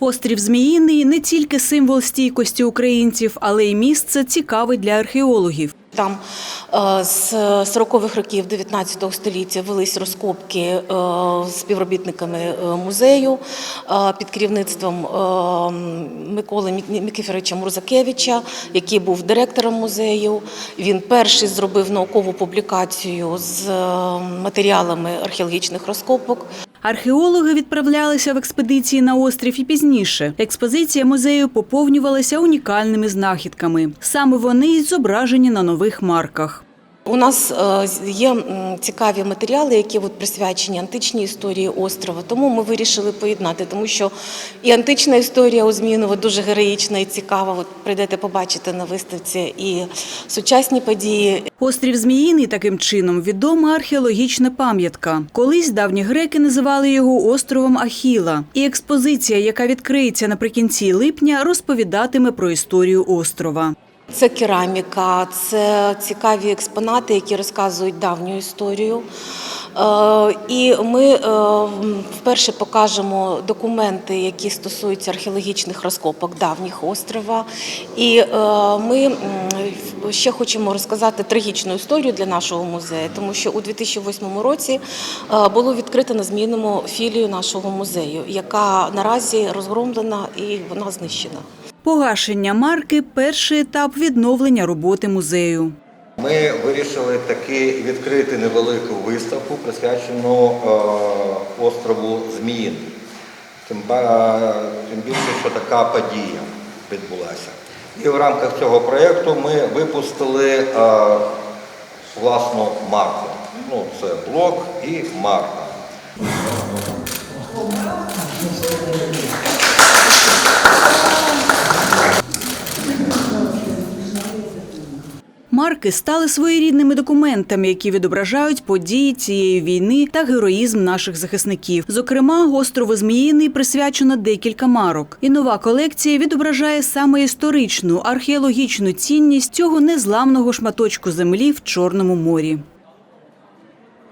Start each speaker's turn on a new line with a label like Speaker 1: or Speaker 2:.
Speaker 1: Острів Зміїний не тільки символ стійкості українців, але й місце цікаве для археологів.
Speaker 2: Там е, з 40-х років 19 століття велись розкопки е, співробітниками е, музею під керівництвом Миколи Мік- Микифоровича Мурзакевича, який був директором музею. Він перший зробив наукову публікацію з матеріалами археологічних розкопок.
Speaker 1: Археологи відправлялися в експедиції на острів і пізніше. Експозиція музею поповнювалася унікальними знахідками. Саме вони й зображені на нових марках.
Speaker 2: У нас е, є цікаві матеріали, які присвячені античній історії острова. Тому ми вирішили поєднати, тому що і антична історія у Зміїново дуже героїчна і цікава. Прийдете побачити на виставці і сучасні події.
Speaker 1: Острів Зміїний таким чином відома археологічна пам'ятка. Колись давні греки називали його островом Ахіла. І експозиція, яка відкриється наприкінці липня, розповідатиме про історію острова.
Speaker 2: Це кераміка, це цікаві експонати, які розказують давню історію. Е, І ми е, вперше покажемо документи, які стосуються археологічних розкопок давніх острова. І е, ми ще хочемо розказати трагічну історію для нашого музею, тому що у 2008 році було відкрито на змінному філію нашого музею, яка наразі розгромлена і вона знищена.
Speaker 1: Погашення марки перший етап відновлення роботи музею.
Speaker 3: Ми вирішили таки відкрити невелику виставку, присвячену е, острову Зміїн. Тим, більше, що така подія відбулася. І в рамках цього проєкту ми випустили е, власну марку. Ну, це блок і марка.
Speaker 1: Марки стали своєрідними документами, які відображають події цієї війни та героїзм наших захисників. Зокрема, острову Зміїний присвячено декілька марок. І нова колекція відображає саме історичну археологічну цінність цього незламного шматочку землі в Чорному морі.